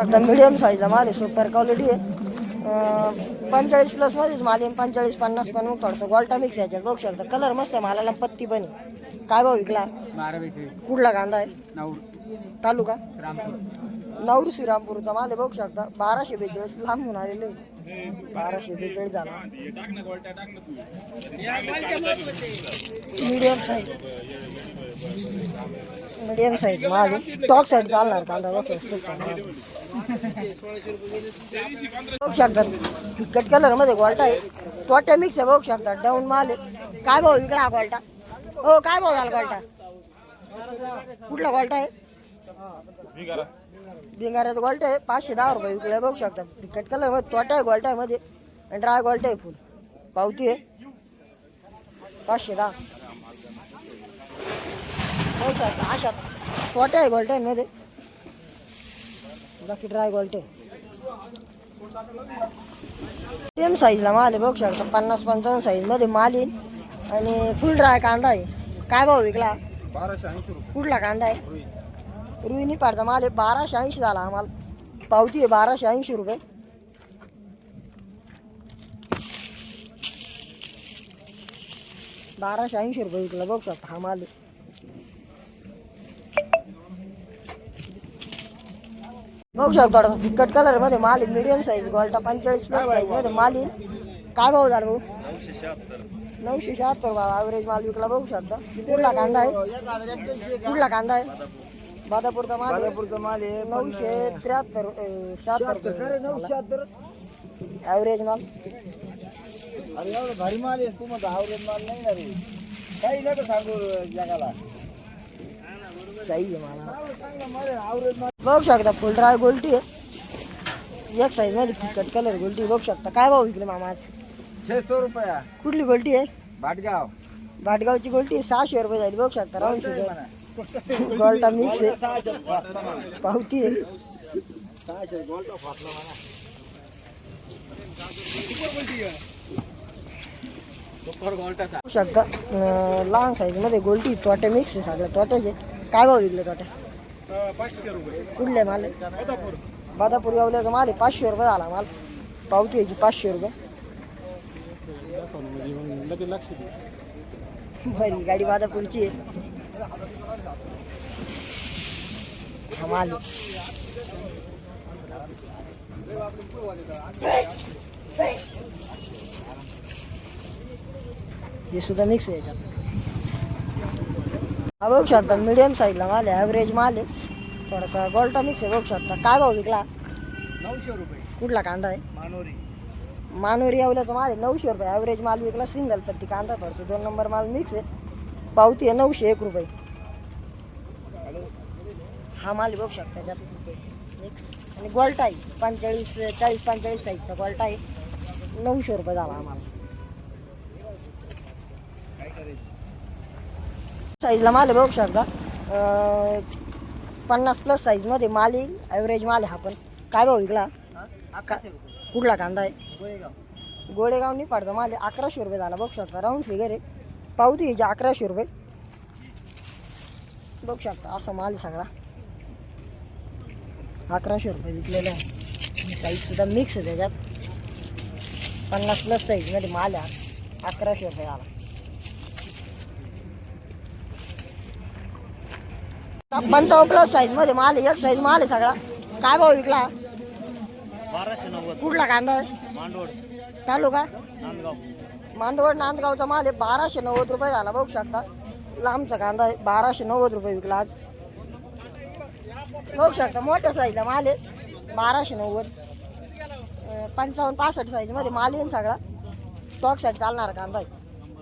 आता मिडियम साईजला माल आहे सुपर क्वालिटी आहे. पंचेचाळीस प्लस मध्येच माल आहे पंचेचाळीस पन्नास पण मग थोडंसं गोल्टा मिक्स याच्यात बघू शकता. कलर मस्त आहे मालाला पत्ती पण आहे. काय भाव विकला? कुठला कांदा आहे? तालुका? नवरू श्रीरामपूरचा माल बघू शकता. बाराशे बेचाळीस लांबून आलेले. बाराशे बेचाळीस झाला. मीडियम साईज मीडियम साईज माल स्टॉक साईड चालणार कांदा बघू शकता. बघू शकता. फिकट कलरमध्ये गोल्टा आहे. तोट्या मिक्स आहे बघू शकता. डाऊन माल आहे काय भाऊ विकला हा गोल्टा? हो काय भाऊ झाला गोल्टा? कुठला गोल्टा आहे? भिंगाऱ्याचा गोल्टा आहे पाचशे दहा रुपये विकले बघू शकता. फिकट कलरमध्ये तोटा आहे गोल्टा आहे मध्ये आणि ड्राय गोल्टा आहे फुल पावती आहे. पाचशे दहा. बघू शकता अशा तोट्या आहे गोल्टा मध्ये. बाकी ड्राय गोल्टे सेम साईजला माल आहे बघू शकता. पन्नास पंचावन्न साईजमध्ये माल येईल. आणि फुल ड्राय कांदा आहे. काय भाव विकला? बाराशे ऐंशी रुपये. कुठला कांदा आहे? रुईनी पाडता माल बाराशे ऐंशी झाला आम्हाला पावती आहे बाराशे ऐंशी रुपये. बाराशे ऐंशी रुपये विकला. बघू शकता हा माल. बघू शकतो थोडासा फिकट कलरमध्ये माल मिडियम साईज गोल्टा पंचेचाळीस प्लस साईजमध्ये माल येईल काय भाऊ झाला भाऊ? नऊशे शहात्तर. भाव. ॲव्हरेज माल विकला. बघू शकता. कुठला कांदा आहे? कुठला कांदा आहे? बादापूरचा माल आहे. माल आहे नऊशे त्र्याहत्तर अं, शहात्तर. ॲव्हरेज माल. अरे एवढं भारी माल आहे. तू म्हणतो आवरेज माल नाही ना रे. काही नका सांगू जगाला. सही आहे मला. चांगला माल आहे आवरेज माल. बघू शकता फुल ड्राय गोल्टी आहे. एक साईजमध्ये फिकट कलर गोल्टी बघू शकता काय भाव विकले मामा आज? छे सौ रुपया. कुठली गोल्टी आहे? भाटगाव. भाटगावची गोल्टी सहाशे रुपये झाली. बघू शकता राहून म्हणा. गोल्टा मिक्स पावती शकता लहान गोल्टी तोटे मिक्स आहे सगळ्या तोट्याचे काय भाव विकले तोट्या? कुठले माल? बादापूर यावल्याचा माल आहे पाचशे रुपये झाला माल. पावती याची पाचशे रुपये. बरी गाडी बादापूरची आहे. हा माल आहे. हे सुद्धा मिक्स आहे हा बघू शकता मीडियम साईजला माल आहे ॲव्हरेज माल आहे. थोडासा गोल्टा मिक्स आहे बघू शकता. काय भाव विकला? नऊशे रुपये. कुठला कांदा आहे? मानोरी. मानोरी यावल्याचा माल आहे नऊशे रुपये. ॲव्हरेज माल विकला सिंगल पत्ती कांदा थोडंसं दोन नंबर माल मिक्स आहे. पावती आहे नऊशे एक रुपये. हा माल बघू शकता त्याच्यात मिक्स आणि गोल्टा आहे पंचेचाळीस चाळीस पंचेचाळीस साईजचा गोल्टा आहे. नऊशे रुपये झाला आम्हाला साईजला माल बघू शकता. पन्नास प्लस साईजमध्ये माल येईल. ॲव्हरेज माल आहे हा पण. काय भाव विकला? कुठला कांदा आहे? गोडेगाव नाही पडतो माल अकराशे रुपये झाला. बघू शकता. राऊंड फिगर आहे. पावती यायची अकराशे रुपये. बघू शकता असा माल सगळा. अकराशे रुपये विकलेला आहे. साईज सुद्धा मिक्स आहे त्याच्यात. पन्नास प्लस साईजमध्ये माल आहे. अकराशे रुपये आला. पंचावन्न प्लस साईजमध्ये माल एक साईज माल आहे सगळा. काय भाव विकला? बाराशे नव्वद. कुठला कांदा आहे? तालुका? नांदगाव मांडवड नांदगावचा माल आहे बाराशे नव्वद रुपये झाला बघू शकता. लांबचा कांदा आहे बाराशे नव्वद रुपये विकला आज. बघू शकता मोठ्या साईजला माल आहे बाराशे नव्वद. पंचावन्न पासष्ट साईजमध्ये माल येईन सगळा. स्टॉक चालणार चालणारा कांदा आहे.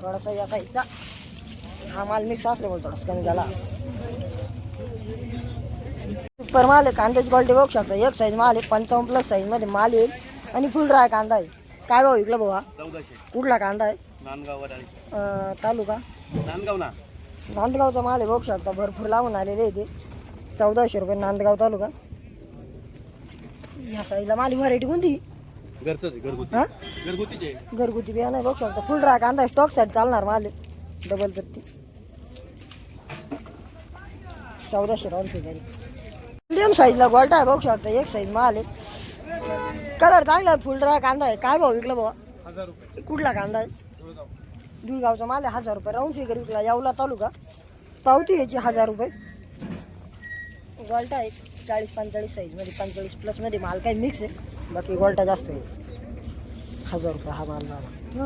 थोडासा या साईजचा हा माल मिक्स असल्यामुळे थोडासा कमी झाला. सुपर माल आहे कांद्याची क्वालिटी बघू शकता. एक साईज माल आहे पंचावन्न प्लस साईजमध्ये माल येईल आणि फुल ड्राय कांदा आहे. काय भाव विकला भाऊ हा? चौदाशे. कुठला कांदा आहे? नांदगाव वडाळी. अं, तालुका? नांदगाव ना? नांदगावचा माल आहे बघू शकता भरपूर लावून आलेले आहे ते. चौदाशे रुपये नांदगाव तालुका. या साईजला माल व्हरायटी कोणती? घरचंच आहे घरगुती. हा? घरगुतीचे. आहे. घरगुती बियाणं आहे बघू शकता फुल ड्राय कांदा स्टॉक साईड चालणार माल आहे. डबल पत्ती चौदाशे शेजारी मीडियम साईजला गोल्टा आहे बघू शकता एक साईज माल आहे. कलर चांगला आहे फुलरा कांदा आहे. काय भाव विकला बाबा हजार रुपये. कुठला कांदा आहे? दुलगावचा माल आहे हजार रुपये. राऊंड फिगर विकला यावला तालुका. पावती याची हजार रुपये. गोल्टा आहे चाळीस पंचेचाळीस साईजमध्ये पंचेचाळीस प्लसमध्ये माल काही मिक्स आहे. बाकी गोल्टा जास्त आहे. हजार रुपये हा माल झाला.